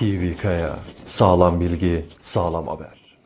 TV Kaya. Sağlam bilgi, sağlam haber.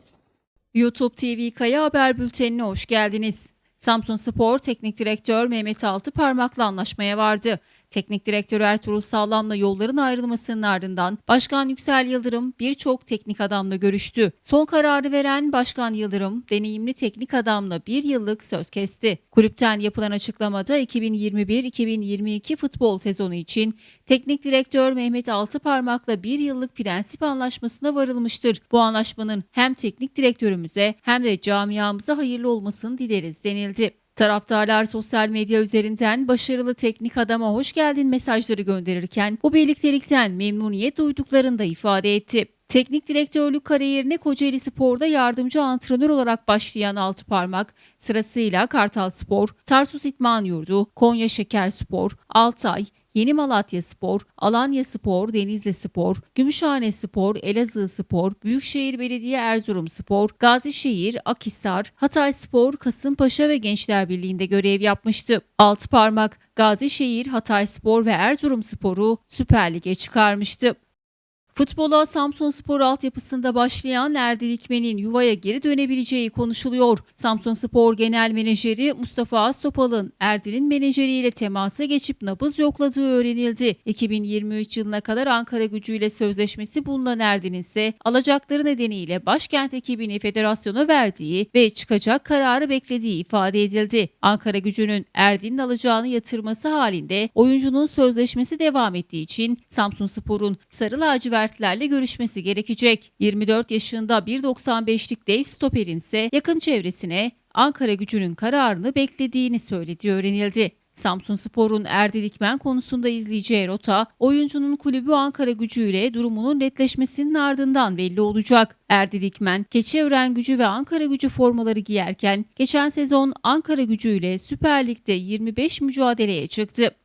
YouTube TV Kaya Haber Bülteni'ne hoş geldiniz. Samsun Spor Teknik Direktör Mehmet Altıparmak'la anlaşmaya vardı. Teknik Direktör Ertuğrul Sağlam'la yolların ayrılmasının ardından Başkan Yüksel Yıldırım birçok teknik adamla görüştü. Son kararı veren Başkan Yıldırım, deneyimli teknik adamla bir yıllık söz kesti. Kulüpten yapılan açıklamada 2021-2022 futbol sezonu için Teknik Direktör Mehmet Altıparmak'la bir yıllık prensip anlaşmasına varılmıştır. Bu anlaşmanın hem teknik direktörümüze hem de camiamıza hayırlı olmasını dileriz denildi. Taraftarlar sosyal medya üzerinden başarılı teknik adama hoş geldin mesajları gönderirken bu birliktelikten memnuniyet duyduklarını da ifade etti. Teknik direktörlük kariyerine Kocaeli Spor'da yardımcı antrenör olarak başlayan Altıparmak, sırasıyla Kartal Spor, Tarsus İtman Yurdu, Konya Şeker Spor, Altay, Yeni Malatya Spor, Alanya Spor, Denizli Spor, Gümüşhane Spor, Elazığ Spor, Büyükşehir Belediye Erzurum Spor, Gazişehir, Akhisar, Hatay Spor, Kasımpaşa ve Gençler Birliği'nde görev yapmıştı. Altıparmak, Gazişehir, Hatay Spor ve Erzurum Spor'u Süper Lig'e çıkarmıştı. Futbola Samsun Spor altyapısında başlayan Erdi Dikmen'in yuvaya geri dönebileceği konuşuluyor. Samsun Spor Genel Menajeri Mustafa Aztopal'ın Erdi'nin menajeriyle temasa geçip nabız yokladığı öğrenildi. 2023 yılına kadar Ankara gücüyle sözleşmesi bulunan Erdi'nin ise alacakları nedeniyle başkent ekibini federasyona verdiği ve çıkacak kararı beklediği ifade edildi. Ankara gücünün Erdi'nin alacağını yatırması halinde oyuncunun sözleşmesi devam ettiği için Samsun Spor'un Sarı Lacivert lacivertlerle görüşmesi gerekecek. 24 yaşında 1.95'lik Dave Stoper'in ise yakın çevresine Ankara gücünün kararını beklediğini söylediği öğrenildi. Samsun Spor'un Erdi Dikmen konusunda izleyeceği rota, oyuncunun kulübü Ankara gücüyle durumunun netleşmesinin ardından belli olacak. Erdi Dikmen, Keçiören gücü ve Ankara gücü formaları giyerken, geçen sezon Ankara gücüyle Süper Lig'de 25 mücadeleye çıktı.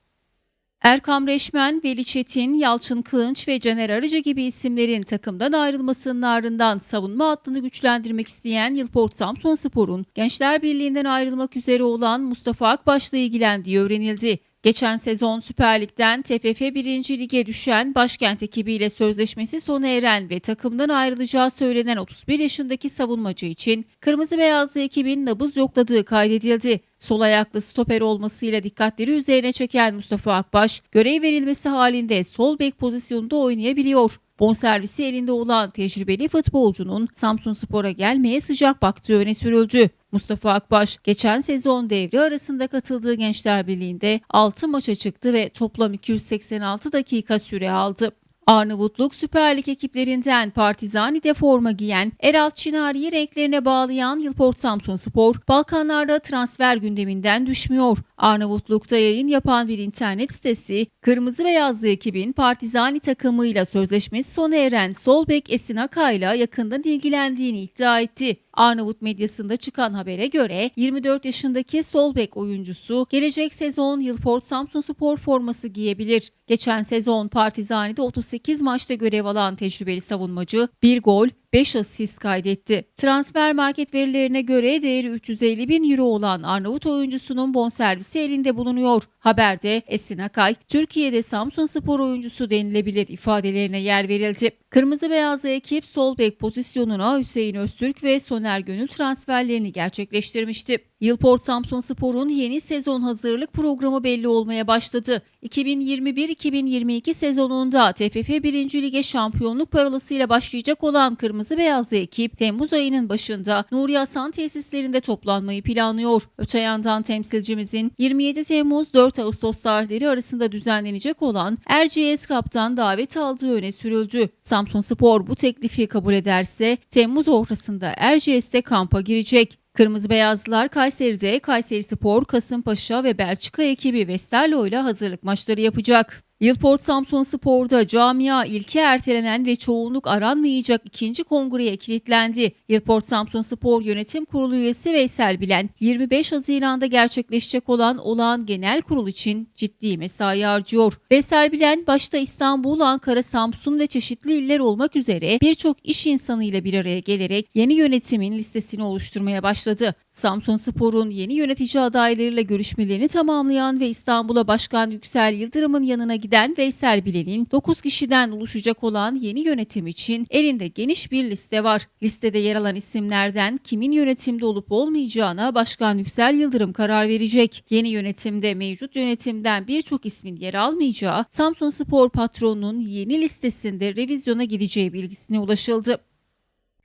Erkam Reşmen, Veli Çetin, Yalçın Kılınç ve Caner Arıcı gibi isimlerin takımdan ayrılmasının ardından savunma hattını güçlendirmek isteyen Yılport Samsun Spor'un Gençler Birliği'nden ayrılmak üzere olan Mustafa Akbaş'la ilgilendiği öğrenildi. Geçen sezon Süper Lig'den TFF 1. Lig'e düşen başkent ekibiyle sözleşmesi sona eren ve takımdan ayrılacağı söylenen 31 yaşındaki savunmacı için Kırmızı Beyazlı ekibin nabız yokladığı kaydedildi. Sol ayaklı stoper olmasıyla dikkatleri üzerine çeken Mustafa Akbaş, görev verilmesi halinde sol bek pozisyonunda oynayabiliyor. Bonservisi elinde olan tecrübeli futbolcunun Samsun Spor'a gelmeye sıcak baktığı öne sürüldü. Mustafa Akbaş geçen sezon devre arasında katıldığı Gençler Birliği'nde 6 maça çıktı ve toplam 286 dakika süre aldı. Arnavutluk Süper Lig ekiplerinden Partizani'de forma giyen Eralt Çinari'yi renklerine bağlayan Yılport Samsun Spor, Balkanlarda transfer gündeminden düşmüyor. Arnavutluk'ta yayın yapan bir internet sitesi, Kırmızı Beyazlı ekibin Partizani takımıyla sözleşmesi sona eren sol bek Esin Akay'la yakından ilgilendiğini iddia etti. Arnavut medyasında çıkan habere göre 24 yaşındaki sol bek oyuncusu gelecek sezon Yılport Samsun Spor forması giyebilir. Geçen sezon Partizani'de 38 maçta görev alan tecrübeli savunmacı bir gol, 5 asist kaydetti. Transfer market verilerine göre değeri 350 bin euro olan Arnavut oyuncusunun bonservisi elinde bulunuyor. Haberde Esin Akay, Türkiye'de Samsun Spor oyuncusu denilebilir ifadelerine yer verildi. Kırmızı beyazlı ekip sol bek pozisyonuna Hüseyin Öztürk ve Soner Gönül transferlerini gerçekleştirmişti. Yılport Samsun Spor'un yeni sezon hazırlık programı belli olmaya başladı. 2021-2022 sezonunda TFF 1. Lige şampiyonluk parolasıyla başlayacak olan Kırmızı Beyazlı ekip Temmuz ayının başında Nuri Hasan tesislerinde toplanmayı planlıyor. Öte yandan temsilcimizin 27 Temmuz 4 Ağustos tarihleri arasında düzenlenecek olan Erciyes Cup'tan davet aldığı öne sürüldü. Samsun Spor bu teklifi kabul ederse Temmuz ortasında Erciyes'te kampa girecek. Kırmızı Beyazlılar Kayseri'de Kayseri Spor, Kasımpaşa ve Belçika ekibi Westerlo ile hazırlık maçları yapacak. Yılport Samsun Spor'da camia ilki ertelenen ve çoğunluk aranmayacak ikinci kongreye kilitlendi. Yılport Samsun Spor Yönetim Kurulu üyesi Veysel Bilen 25 Haziran'da gerçekleşecek olan olağan genel kurul için ciddi mesai harcıyor. Veysel Bilen başta İstanbul, Ankara, Samsun ve çeşitli iller olmak üzere birçok iş insanıyla bir araya gelerek yeni yönetimin listesini oluşturmaya başladı. Samsun Spor'un yeni yönetici adaylarıyla görüşmelerini tamamlayan ve İstanbul'a Başkan Yüksel Yıldırım'ın yanına giden Veysel Bilen'in 9 kişiden oluşacak olan yeni yönetim için elinde geniş bir liste var. Listede yer alan isimlerden kimin yönetimde olup olmayacağına Başkan Yüksel Yıldırım karar verecek. Yeni yönetimde mevcut yönetimden birçok ismin yer almayacağı, Samsun Spor patronunun yeni listesinde revizyona gideceği bilgisine ulaşıldı.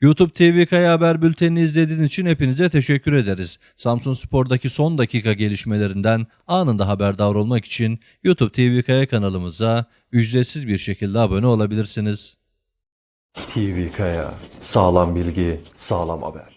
YouTube TV Kaya Haber Bülteni'ni izlediğiniz için hepinize teşekkür ederiz. Samsun Spor'daki son dakika gelişmelerinden anında haberdar olmak için YouTube TV Kaya kanalımıza ücretsiz bir şekilde abone olabilirsiniz. TV Kaya. Sağlam bilgi, sağlam haber.